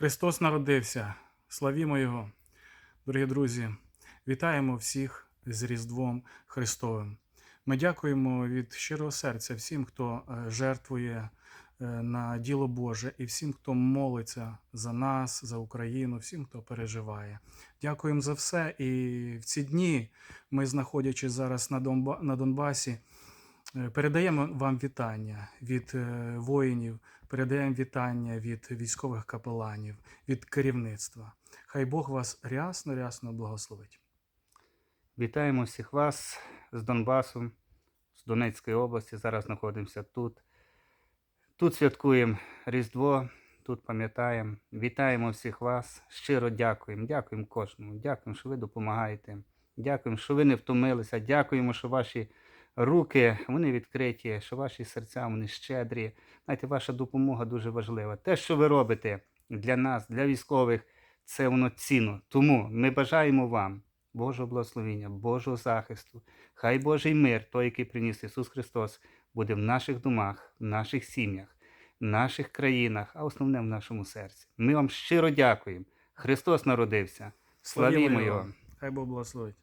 Христос народився. Славімо Його. Дорогі друзі, вітаємо всіх з Різдвом Христовим. Ми дякуємо від щирого серця всім, хто е, жертвує е, на діло Боже, і всім, хто молиться за нас, за Україну, всім, хто переживає. Дякуємо за все. І в ці дні ми, знаходячись зараз на, Донба- Донбасі, передаємо вам вітання від е, воїнів, передаємо вітання від військових капеланів, від керівництва. Хай Бог вас рясно, рясно благословить. Вітаємо всіх вас з Донбасу, з Донецької області. Зараз знаходимося тут. Тут святкуємо Різдво, тут пам'ятаємо. Вітаємо всіх вас. Щиро дякуємо. Дякуємо кожному. Дякуємо, що ви допомагаєте. Дякуємо, що ви не втомилися. Дякуємо, що ваші руки вони відкриті, що ваші серця вони щедрі. Знаєте, ваша допомога дуже важлива. Те, що ви робите для нас, для військових, це воно цінно. Тому ми бажаємо вам. Божого благословення, Божого захисту. Хай Божий мир, той, який приніс Ісус Христос, буде в наших домах, в наших сім'ях, в наших країнах, а основне в нашому серці. Ми вам щиро дякуємо. Христос народився. Славімо Його! Хай Бог благословить.